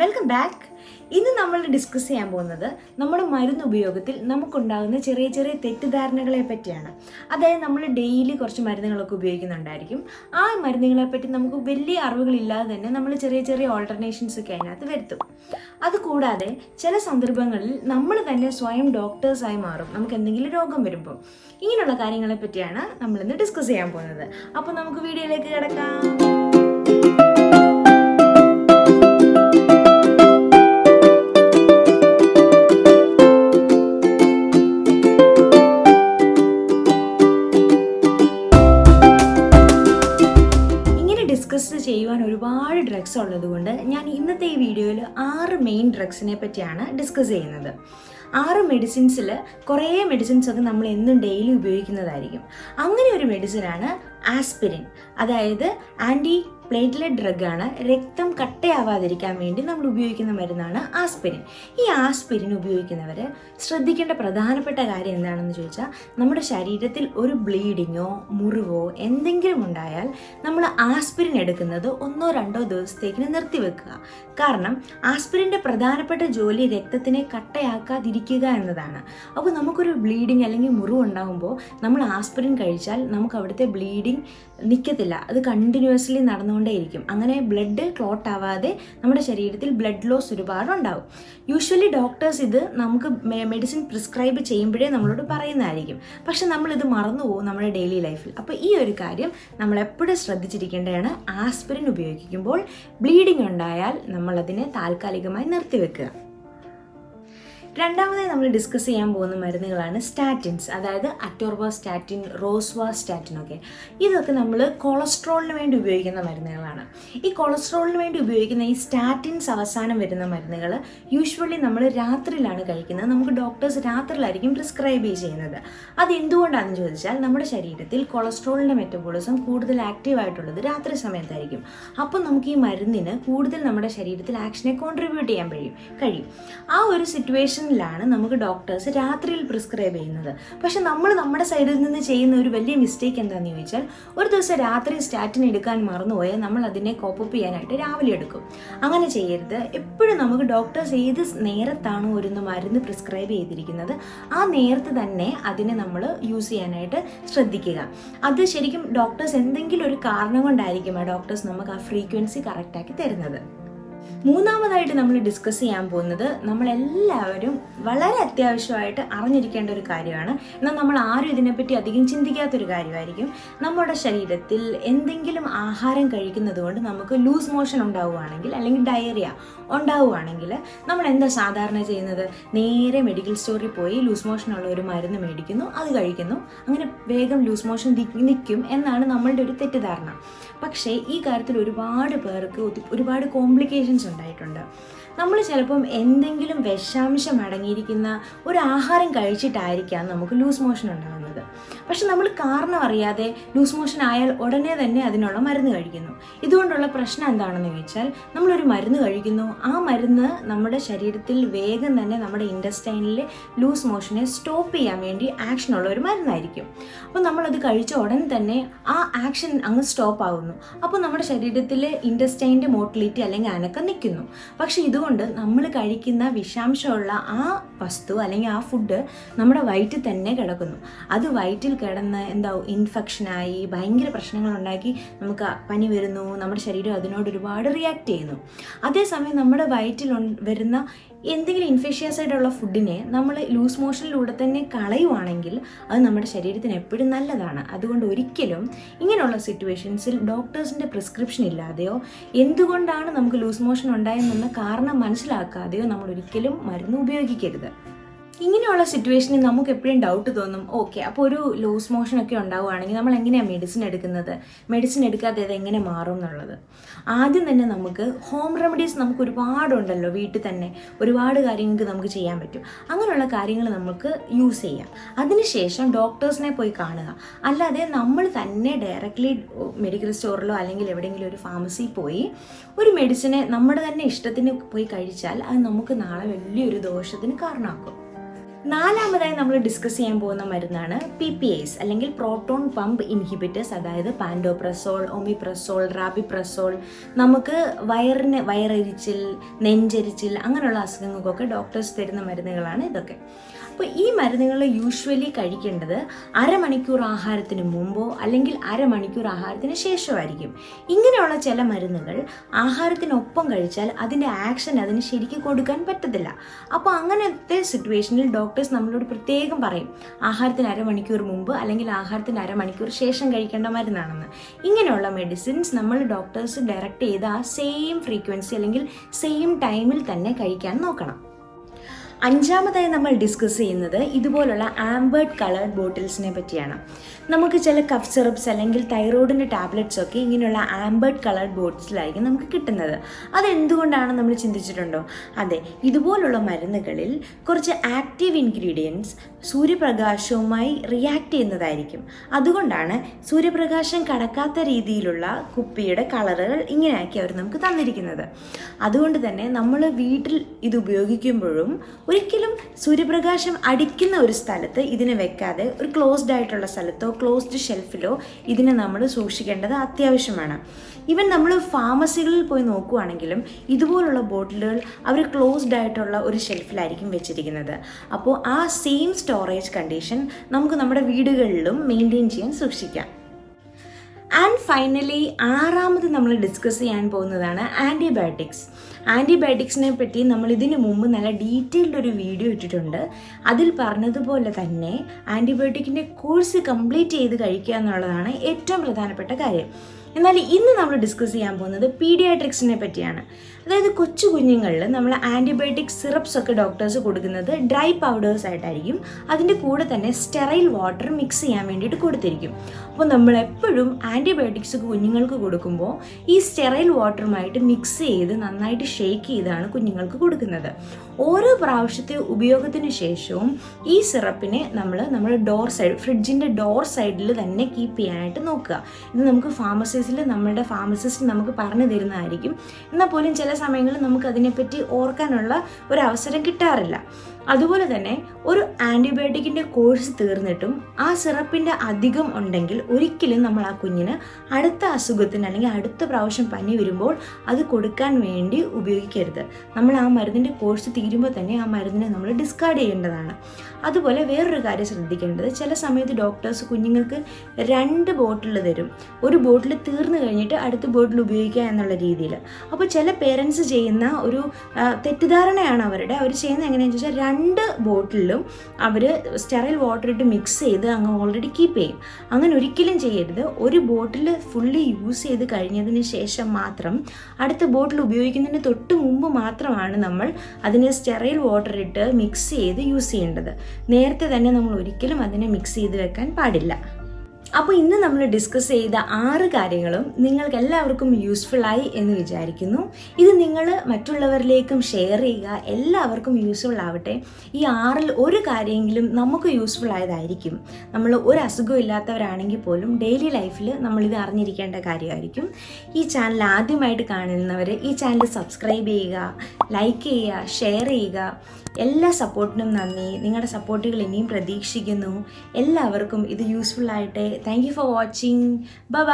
Welcome back ഇന്ന് നമ്മൾ discuss ചെയ്യാൻ പോകുന്നത് നമ്മുടെ മരുന്ന് ഉപയോഗത്തിൽ നമുക്കുണ്ടാകുന്ന ചെറിയ ചെറിയ തെറ്റിദ്ധാരണകളെ പറ്റിയാണ്. അതായത് നമ്മൾ ഡെയിലി കുറച്ച് മരുന്നുകളൊക്കെ ഉപയോഗിക്കുന്നുണ്ടായിരിക്കും. ആ മരുന്നുകളെ പറ്റി നമുക്ക് വലിയ അറിവുകളില്ലാതെ തന്നെ നമ്മൾ ചെറിയ ചെറിയ ഓൾട്ടർനേഷൻസ് ഒക്കെ അതിനകത്ത് വരുത്തും. അതുകൂടാതെ ചില സന്ദർഭങ്ങളിൽ നമ്മൾ തന്നെ സ്വയം ഡോക്ടേഴ്സായി മാറും. നമുക്ക് എന്തെങ്കിലും രോഗം വരുമ്പോൾ ഇങ്ങനെയുള്ള കാര്യങ്ങളെ പറ്റിയാണ് നമ്മളിന്ന് ഡിസ്കസ് ചെയ്യാൻ പോകുന്നത്. അപ്പോൾ നമുക്ക് വീഡിയോയിലേക്ക് കിടക്കാം. ഡ്രഗ്സിനെ പറ്റിയാണ് ഡിസ്കസ് ചെയ്യുന്നത്. ആറ് മെഡിസിൻസിൽ കുറേ മെഡിസിൻസ് ഒക്കെ നമ്മൾ എന്നും ഡെയിലി ഉപയോഗിക്കുന്നതായിരിക്കും. അങ്ങനെ ഒരു മെഡിസിനാണ് ആസ്പിരിൻ. അതായത് ആന്റി പ്ലേറ്റ്ലെറ്റ് ഡ്രഗാണ് രക്തം കട്ടയാവാതിരിക്കാൻ വേണ്ടി നമ്മൾ ഉപയോഗിക്കുന്ന മരുന്നാണ് ആസ്പിരിൻ. ഈ ആസ്പിരിൻ ഉപയോഗിക്കുന്നവർ ശ്രദ്ധിക്കേണ്ട പ്രധാനപ്പെട്ട കാര്യം എന്താണെന്ന് ചോദിച്ചാൽ നമ്മുടെ ശരീരത്തിൽ ഒരു ബ്ലീഡിങ്ങോ മുറിവോ എന്തെങ്കിലും ഉണ്ടായാൽ നമ്മൾ ആസ്പിരിൻ എടുക്കുന്നത് ഒന്നോ രണ്ടോ ദിവസത്തേക്കിന് നിർത്തിവെക്കുക കാരണം ആസ്പിരിന്റെ പ്രധാനപ്പെട്ട ജോലി രക്തത്തിനെ കട്ടയാക്കാതിരിക്കുക എന്നതാണ്. അപ്പോൾ നമുക്കൊരു ബ്ലീഡിങ് അല്ലെങ്കിൽ മുറിവ് ഉണ്ടാകുമ്പോൾ നമ്മൾ ആസ്പിരിൻ കഴിച്ചാൽ നമുക്ക് അവിടുത്തെ ബ്ലീഡിങ് നിൽക്കത്തില്ല അത് കണ്ടിന്യൂസ്ലി നടന്നുകൊണ്ടേയിരിക്കും. അങ്ങനെ ബ്ലഡ് ക്ലോട്ട് ആവാതെ നമ്മുടെ ശരീരത്തിൽ ബ്ലഡ് ലോസ് ഒരുപാട് ഉണ്ടാവും യൂഷ്വലി ഡോക്ടേഴ്സ് ഇത് നമുക്ക് മെഡിസിൻ പ്രിസ്ക്രൈബ് ചെയ്യുമ്പോഴേ നമ്മളോട് പറയുന്നതായിരിക്കും. പക്ഷെ നമ്മളിത് മറന്നു പോകും നമ്മുടെ ഡെയിലി ലൈഫിൽ അപ്പോൾ ഈ ഒരു കാര്യം നമ്മളെപ്പോഴും ശ്രദ്ധിച്ചിരിക്കേണ്ടതാണ്. ആസ്പിരിൻ ഉപയോഗിക്കുമ്പോൾ ബ്ലീഡിംഗ് ഉണ്ടായാൽ നമ്മളതിനെ താൽക്കാലികമായി നിർത്തിവെക്കുക. രണ്ടാമതായി നമ്മൾ ഡിസ്കസ് ചെയ്യാൻ പോകുന്ന മരുന്നുകളാണ് സ്റ്റാറ്റിൻസ് അതായത് അറ്റോർവാ സ്റ്റാറ്റിൻ റോസ്വാ സ്റ്റാറ്റിൻ ഒക്കെ. ഇതൊക്കെ നമ്മൾ കൊളസ്ട്രോളിന് വേണ്ടി ഉപയോഗിക്കുന്ന മരുന്നുകളാണ്. ഈ കൊളസ്ട്രോളിന് വേണ്ടി ഉപയോഗിക്കുന്ന ഈ സ്റ്റാറ്റിൻസ് അവസാനം വരുന്ന മരുന്നുകൾ യൂഷ്വലി നമ്മൾ രാത്രിയിലാണ് കഴിക്കുന്നത്. നമുക്ക് ഡോക്ടേഴ്സ് രാത്രിയിലായിരിക്കും പ്രിസ്ക്രൈബ് ചെയ്യുന്നത്. അത് എന്തുകൊണ്ടാണെന്ന് ചോദിച്ചാൽ നമ്മുടെ ശരീരത്തിൽ കൊളസ്ട്രോളിന്റെ മെറ്റബോളിസം കൂടുതൽ ആക്റ്റീവ് ആയിട്ടുള്ളത് രാത്രി സമയത്തായിരിക്കും. അപ്പം നമുക്ക് ഈ മരുന്നിന് കൂടുതൽ നമ്മുടെ ശരീരത്തിൽ ആക്ഷനെ കോൺട്രിബ്യൂട്ട് ചെയ്യാൻ കഴിയും. കഴിയും. ആ ഒരു സിറ്റുവേഷൻ സിറ്റുവേഷനിലാണ് നമുക്ക് ഡോക്ടേഴ്സ് രാത്രിയിൽ പ്രിസ്ക്രൈബ് ചെയ്യുന്നത്. പക്ഷെ നമ്മൾ നമ്മുടെ സൈഡിൽ നിന്ന് ചെയ്യുന്ന ഒരു വലിയ മിസ്റ്റേക്ക് എന്താണെന്ന് ചോദിച്ചാൽ ഒരു ദിവസം രാത്രി സ്റ്റാറ്റിൻ എടുക്കാൻ മറന്നുപോയാൽ നമ്മൾ അതിനെ കോപ്പപ്പ് ചെയ്യാനായിട്ട് രാവിലെ എടുക്കും. അങ്ങനെ ചെയ്യരുത്. എപ്പോഴും നമുക്ക് ഡോക്ടേഴ്സ് ഏത് നേരത്താണോ ഒരു മരുന്ന് പ്രിസ്ക്രൈബ് ചെയ്തിരിക്കുന്നത് ആ നേരത്ത് തന്നെ അതിനെ നമ്മൾ യൂസ് ചെയ്യാനായിട്ട് ശ്രദ്ധിക്കുക. അത് ശരിക്കും ഡോക്ടേഴ്സ് എന്തെങ്കിലും ഒരു കാരണം കൊണ്ടായിരിക്കും ആ ഡോക്ടേഴ്സ് നമുക്ക് ആ ഫ്രീക്വൻസി കറക്റ്റാക്കി തരുന്നത്. മൂന്നാമതായിട്ട് നമ്മൾ ഡിസ്കസ് ചെയ്യാൻ പോകുന്നത് നമ്മളെല്ലാവരും വളരെ അത്യാവശ്യമായിട്ട് അറിഞ്ഞിരിക്കേണ്ട ഒരു കാര്യമാണ്. എന്നാൽ നമ്മൾ ആരും ഇതിനെപ്പറ്റി അധികം ചിന്തിക്കാത്തൊരു കാര്യമായിരിക്കും. നമ്മുടെ ശരീരത്തിൽ എന്തെങ്കിലും ആഹാരം കഴിക്കുന്നത് കൊണ്ട് നമുക്ക് ലൂസ് മോഷൻ ഉണ്ടാവുകയാണെങ്കിൽ അല്ലെങ്കിൽ ഡയറിയ ഉണ്ടാവുകയാണെങ്കിൽ നമ്മൾ എന്താ സാധാരണ ചെയ്യുന്നത്? നേരെ മെഡിക്കൽ സ്റ്റോറിൽ പോയി ലൂസ് മോഷൻ ഉള്ള ഒരു മരുന്ന് മേടിക്കുന്നു അത് കഴിക്കുന്നു. അങ്ങനെ വേഗം ലൂസ് മോഷൻ നിൽക്കും എന്നാണ് നമ്മളുടെ ഒരു തെറ്റിദ്ധാരണ. പക്ഷേ ഈ കാര്യത്തിൽ ഒരുപാട് പേർക്ക് ഒരുപാട് കോംപ്ലിക്കേഷൻസ് ഉണ്ടായിട്ടുണ്ട്. നമ്മൾ ചിലപ്പം എന്തെങ്കിലും വിഷാംശം അടങ്ങിയിരിക്കുന്ന ഒരു ആഹാരം കഴിച്ചിട്ടായിരിക്കാം നമുക്ക് ലൂസ് മോഷൻ ഉണ്ടാകുന്നത് പക്ഷെ നമ്മൾ കാരണം അറിയാതെ ലൂസ് മോഷൻ ആയാൽ ഉടനെ തന്നെ അതിനുള്ള മരുന്ന് കഴിക്കുന്നു. ഇതുകൊണ്ടുള്ള പ്രശ്നം എന്താണെന്ന് ചോദിച്ചാൽ നമ്മളൊരു മരുന്ന് കഴിക്കുന്നു. ആ മരുന്ന് നമ്മുടെ ശരീരത്തിൽ വേഗം തന്നെ നമ്മുടെ ഇൻഡസ്റ്റൈനിലെ ലൂസ് മോഷനെ സ്റ്റോപ്പ് ചെയ്യാൻ വേണ്ടി ആക്ഷൻ ഉള്ള ഒരു മരുന്നായിരിക്കും. അപ്പോൾ നമ്മളത് കഴിച്ച ഉടൻ തന്നെ ആ ആക്ഷൻ അങ്ങ് സ്റ്റോപ്പ് ആകുന്നു അപ്പോൾ നമ്മുടെ ശരീരത്തിലെ ഇൻഡസ്റ്റൈന്റെ മോട്ടിലിറ്റി അല്ലെങ്കിൽ അനക്കം നിൽക്കുന്നു. പക്ഷെ ഇതുകൊണ്ട് നമ്മൾ കഴിക്കുന്ന വിഷാംശമുള്ള ആ വസ്തു അല്ലെങ്കിൽ ആ ഫുഡ് നമ്മുടെ വയറ്റിൽ തന്നെ കിടക്കുന്നു. അത് വയറ്റിൽ കിടന്ന് എന്താ ഇൻഫെക്ഷനായി ഭയങ്കര പ്രശ്നങ്ങൾ ഉണ്ടാക്കി നമുക്ക് പനി വരുന്നു നമ്മുടെ ശരീരം അതിനോട് ഒരുപാട് റിയാക്ട് ചെയ്യുന്നു. അതേസമയം നമ്മുടെ വയറ്റിൽ വരുന്ന എന്തെങ്കിലും ഇൻഫെഷ്യസ് ആയിട്ടുള്ള ഫുഡിനെ നമ്മൾ ലൂസ് മോഷനിലൂടെ തന്നെ കളയുവാണെങ്കിൽ അത് നമ്മുടെ ശരീരത്തിന് എപ്പോഴും നല്ലതാണ്. അതുകൊണ്ട് ഒരിക്കലും ഇങ്ങനെയുള്ള സിറ്റുവേഷൻസിൽ ഡോക്ടേഴ്സിന്റെ പ്രിസ്ക്രിപ്ഷൻ ഇല്ലാതെയോ എന്തുകൊണ്ടാണ് നമുക്ക് ലൂസ് മോഷൻ ഉണ്ടായെന്നുള്ള കാരണം മനസ്സിലാക്കാതെയോ നമ്മൾ ഒരിക്കലും മരുന്ന് ഉപയോഗിക്കരുത്. ഇങ്ങനെയുള്ള സിറ്റുവേഷനിൽ നമുക്ക് എപ്പോഴും ഡൗട്ട് തോന്നും. ഓക്കെ അപ്പോൾ ഒരു ലൂസ് മോഷൻ ഒക്കെ ഉണ്ടാവുകയാണെങ്കിൽ നമ്മൾ എങ്ങനെയാണ് മെഡിസിൻ എടുക്കുന്നത്? മെഡിസിൻ എടുക്കാതെ അത് എങ്ങനെ മാറും എന്നുള്ളത്. ആദ്യം തന്നെ നമുക്ക് ഹോം റെമഡീസ് നമുക്ക് ഒരുപാടുണ്ടല്ലോ വീട്ടിൽ തന്നെ. ഒരുപാട് കാര്യങ്ങൾക്ക് നമുക്ക് ചെയ്യാൻ പറ്റും. അങ്ങനെയുള്ള കാര്യങ്ങൾ നമുക്ക് യൂസ് ചെയ്യാം. അതിനുശേഷം ഡോക്ടേഴ്സിനെ പോയി കാണുക. അല്ലാതെ നമ്മൾ തന്നെ ഡയറക്റ്റ്ലി മെഡിക്കൽ സ്റ്റോറിലോ അല്ലെങ്കിൽ എവിടെയെങ്കിലും ഒരു ഫാർമസിയിൽ പോയി ഒരു മെഡിസിനെ നമ്മുടെ തന്നെ ഇഷ്ടത്തിന് പോയി കഴിച്ചാൽ അത് നമുക്ക് നാളെ വലിയൊരു ദോഷത്തിന് കാരണമാക്കും. നാലാമതായി നമ്മൾ ഡിസ്കസ് ചെയ്യാൻ പോകുന്ന മരുന്നാണ് പി പി ഐസ് അല്ലെങ്കിൽ പ്രോട്ടോൺ പമ്പ് ഇൻഹിബിറ്റേഴ്സ് അതായത് പാൻഡോപ്രസോൾ ഒമിപ്രസോൾ റാബിപ്രസോൾ നമുക്ക് വയറിന് വയറരിച്ചിൽ നെഞ്ചരിച്ചിൽ അങ്ങനെയുള്ള അസുഖങ്ങൾക്കൊക്കെ ഡോക്ടേഴ്സ് തരുന്ന മരുന്നുകളാണ് ഇതൊക്കെ. അപ്പോൾ ഈ മരുന്നുകൾ യൂഷ്വലി കഴിക്കേണ്ടത് അരമണിക്കൂർ ആഹാരത്തിന് മുമ്പോ അല്ലെങ്കിൽ അരമണിക്കൂർ ആഹാരത്തിന് ശേഷമായിരിക്കും. ഇങ്ങനെയുള്ള ചില മരുന്നുകൾ ആഹാരത്തിനൊപ്പം കഴിച്ചാൽ അതിന്റെ ആക്ഷൻ അതിന് ശരിക്കും കൊടുക്കാൻ പറ്റത്തില്ല. അപ്പോൾ അങ്ങനത്തെ സിറ്റുവേഷനിൽ ഡോക്ടേഴ്സ് നമ്മളോട് പ്രത്യേകം പറയും ആഹാരത്തിന് അരമണിക്കൂർ മുമ്പ് അല്ലെങ്കിൽ ആഹാരത്തിന് അരമണിക്കൂർ ശേഷം കഴിക്കേണ്ട മരുന്നാണെന്ന്. ഇങ്ങനെയുള്ള മെഡിസിൻസ് നമ്മൾ ഡോക്ടേഴ്സ് ഡയറക്റ്റ് ചെയ്ത ആ സെയിം ഫ്രീക്വൻസി അല്ലെങ്കിൽ സെയിം ടൈമിൽ തന്നെ കഴിക്കാൻ നോക്കണം. അഞ്ചാമതായി നമ്മൾ ഡിസ്കസ് ചെയ്യുന്നത് ഇതുപോലുള്ള ആംബേർഡ് കളേർഡ് ബോട്ടിൽസിനെ പറ്റിയാണ്. നമുക്ക് ചില കഫ് സിറപ്സ് അല്ലെങ്കിൽ തൈറോയിഡിന്റെ ടാബ്ലറ്റ്സ് ഒക്കെ ഇങ്ങനെയുള്ള ആംബേർഡ് കളേർഡ് ബോട്ടിൽസിലായിരിക്കും നമുക്ക് കിട്ടുന്നത്. അതെന്തുകൊണ്ടാണ് നമ്മൾ ചിന്തിച്ചിട്ടുണ്ടോ? അതെ ഇതുപോലുള്ള മരുന്നുകളിൽ കുറച്ച് ആക്റ്റീവ് ഇൻഗ്രീഡിയൻസ് സൂര്യപ്രകാശവുമായി റിയാക്ട് ചെയ്യുന്നതായിരിക്കും. അതുകൊണ്ടാണ് സൂര്യപ്രകാശം കടക്കാത്ത രീതിയിലുള്ള കുപ്പിയുടെ കളറുകൾ ഇങ്ങനെയാക്കി അവർ നമുക്ക് തന്നിരിക്കുന്നത്. അതുകൊണ്ട് തന്നെ നമ്മൾ വീട്ടിൽ ഇത് ഉപയോഗിക്കുമ്പോഴും ഒരിക്കലും സൂര്യപ്രകാശം അടിക്കുന്ന ഒരു സ്ഥലത്ത് ഇതിനെ വെക്കാതെ ഒരു ക്ലോസ്ഡ് ആയിട്ടുള്ള സ്ഥലത്തോ ക്ലോസ്ഡ് ഷെൽഫിലോ ഇതിനെ നമ്മൾ സൂക്ഷിക്കേണ്ടത് അത്യാവശ്യമാണ്. ഈവൻ നമ്മൾ ഫാർമസികളിൽ പോയി നോക്കുവാണെങ്കിലും ഇതുപോലുള്ള ബോട്ടിലുകൾ അവർ ക്ലോസ്ഡ് ആയിട്ടുള്ള ഒരു ഷെൽഫിലായിരിക്കും വെച്ചിരിക്കുന്നത്. അപ്പോൾ ആ സെയിം സ്റ്റോറേജ് കണ്ടീഷൻ നമുക്ക് നമ്മുടെ വീടുകളിലും മെയിന്റെയിൻ ചെയ്യാൻ സൂക്ഷിക്കാം. ആൻഡ് ഫൈനലി ആറാമത് നമ്മൾ ഡിസ്കസ് ചെയ്യാൻ പോകുന്നതാണ് ആന്റിബയോട്ടിക്സ് ആന്റിബയോട്ടിക്സിനെ പറ്റി നമ്മൾ ഇതിനു മുമ്പ് നല്ല ഡീറ്റെയിൽഡ് ഒരു വീഡിയോ ഇട്ടിട്ടുണ്ട്. അതിൽ പറഞ്ഞതുപോലെ തന്നെ ആന്റിബയോട്ടിക്കിന്റെ കോഴ്സ് കംപ്ലീറ്റ് ചെയ്ത് കഴിക്കുക എന്നുള്ളതാണ് ഏറ്റവും പ്രധാനപ്പെട്ട കാര്യം. എന്നാൽ ഇന്ന് നമ്മൾ ഡിസ്കസ് ചെയ്യാൻ പോകുന്നത് പീഡിയാട്രിക്സിനെ പറ്റിയാണ്. അതായത് കൊച്ചു കുഞ്ഞുങ്ങളിൽ നമ്മൾ ആന്റിബയോട്ടിക് സിറപ്സ് ഒക്കെ ഡോക്ടേഴ്സ് കൊടുക്കുന്നത് ഡ്രൈ പൗഡേഴ്സ് ആയിട്ടായിരിക്കും. അതിന്റെ കൂടെ തന്നെ സ്റ്റെറൈൽ വാട്ടർ മിക്സ് ചെയ്യാൻ വേണ്ടിയിട്ട് കൊടുത്തിരിക്കും. അപ്പോൾ നമ്മൾ എപ്പോഴും ആന്റിബയോട്ടിക്സ് കുഞ്ഞുങ്ങൾക്ക് കൊടുക്കുമ്പോൾ ഈ സ്റ്റെറൈൽ വാട്ടറുമായിട്ട് മിക്സ് ചെയ്ത് നന്നായിട്ട് ഷേക്ക് ചെയ്താണ് കുഞ്ഞുങ്ങൾക്ക് കൊടുക്കുന്നത്. ഓരോ പ്രാവശ്യത്തെ ഉപയോഗത്തിന് ശേഷവും ഈ സിറപ്പിനെ നമ്മൾ നമ്മുടെ ഡോർ സൈഡ് ഫ്രിഡ്ജിന്റെ ഡോർ സൈഡിൽ തന്നെ കീപ്പ് ചെയ്യാനായിട്ട് നോക്കുക. ഇത് നമുക്ക് ഫാർമസിസിൽ നമ്മുടെ ഫാർമസിസ്റ്റ് നമുക്ക് പറഞ്ഞു തരുന്നതായിരിക്കും. എന്നാൽ പോലും ചില സമയങ്ങളിൽ നമുക്ക് അതിനെപ്പറ്റി ഓർക്കാനുള്ള ഒരു അവസരം കിട്ടാറില്ല. അതുപോലെ തന്നെ ഒരു ആന്റിബയോട്ടിക്കിന്റെ കോഴ്സ് തീർന്നിട്ടും ആ സിറപ്പിന്റെ അധികം ഉണ്ടെങ്കിൽ ഒരിക്കലും നമ്മൾ ആ കുഞ്ഞിന് അടുത്ത അസുഖത്തിന് അല്ലെങ്കിൽ അടുത്ത പ്രാവശ്യം പനി വരുമ്പോൾ അത് കൊടുക്കാൻ വേണ്ടി ഉപയോഗിക്കരുത്. നമ്മൾ ആ മരുന്നിന്റെ കോഴ്സ് തീരുമ്പോൾ തന്നെ ആ മരുന്നിനെ നമ്മൾ ഡിസ്കാർഡ് ചെയ്യേണ്ടതാണ്. അതുപോലെ വേറൊരു കാര്യം ശ്രദ്ധിക്കേണ്ടത് ചില സമയത്ത് ഡോക്ടേഴ്സ് കുഞ്ഞുങ്ങൾക്ക് രണ്ട് ബോട്ടിൽ തരും. ഒരു ബോട്ടിൽ തീർന്നു കഴിഞ്ഞിട്ട് അടുത്ത ബോട്ടിൽ ഉപയോഗിക്കുക എന്നുള്ള രീതിയിൽ അപ്പോൾ ചില പേരൻസ് ചെയ്യുന്ന ഒരു തെറ്റിദ്ധാരണയാണ് അവരുടെ. അവർ ചെയ്യുന്നത് എങ്ങനെയാണെന്ന് വെച്ചാൽ രണ്ട് ബോട്ടിലും അവർ സ്റ്റെറൈൽ വാട്ടർ ഇട്ട് മിക്സ് ചെയ്ത് അങ്ങ് ഓൾറെഡി കീപ്പ് ചെയ്യും. അങ്ങനെ ഒരിക്കലും ചെയ്യരുത്. ഒരു ബോട്ടിൽ ഫുള്ളി യൂസ് ചെയ്ത് കഴിഞ്ഞതിന് ശേഷം മാത്രം അടുത്ത ബോട്ടിൽ ഉപയോഗിക്കുന്നതിന് തൊട്ട് മുമ്പ് മാത്രമാണ് നമ്മൾ അതിനെ സ്റ്റെറൈൽ വാട്ടർ ഇട്ട് മിക്സ് ചെയ്ത് യൂസ് ചെയ്യേണ്ടത്. നേരത്തെ തന്നെ നമ്മൾ ഒരിക്കലും അതിനെ മിക്സ് ചെയ്ത് വെക്കാൻ പാടില്ല. അപ്പോൾ ഇന്ന് നമ്മൾ ഡിസ്കസ് ചെയ്ത ആറ് കാര്യങ്ങളും നിങ്ങൾക്ക് എല്ലാവർക്കും ആയി എന്ന് വിചാരിക്കുന്നു. ഇത് നിങ്ങൾ മറ്റുള്ളവരിലേക്കും ഷെയർ ചെയ്യുക. എല്ലാവർക്കും യൂസ്ഫുൾ ആവട്ടെ. ഈ ആറിൽ ഒരു കാര്യമെങ്കിലും നമുക്ക് യൂസ്ഫുൾ ആയതായിരിക്കും. നമ്മൾ ഒരു അസുഖം ഇല്ലാത്തവരാണെങ്കിൽ പോലും ഡെയിലി ലൈഫിൽ നമ്മളിത് അറിഞ്ഞിരിക്കേണ്ട കാര്യമായിരിക്കും. ഈ ചാനൽ ആദ്യമായിട്ട് കാണുന്നവർ ഈ ചാനൽ സബ്സ്ക്രൈബ് ചെയ്യുക ലൈക്ക് ചെയ്യുക ഷെയർ ചെയ്യുക. എല്ലാ സപ്പോർട്ടിനും നന്ദി. നിങ്ങളുടെ സപ്പോർട്ടുകൾ ഇനിയും പ്രതീക്ഷിക്കുന്നു. എല്ലാവർക്കും ഇത് useful ആയിട്ടെ. Thank you for watching bye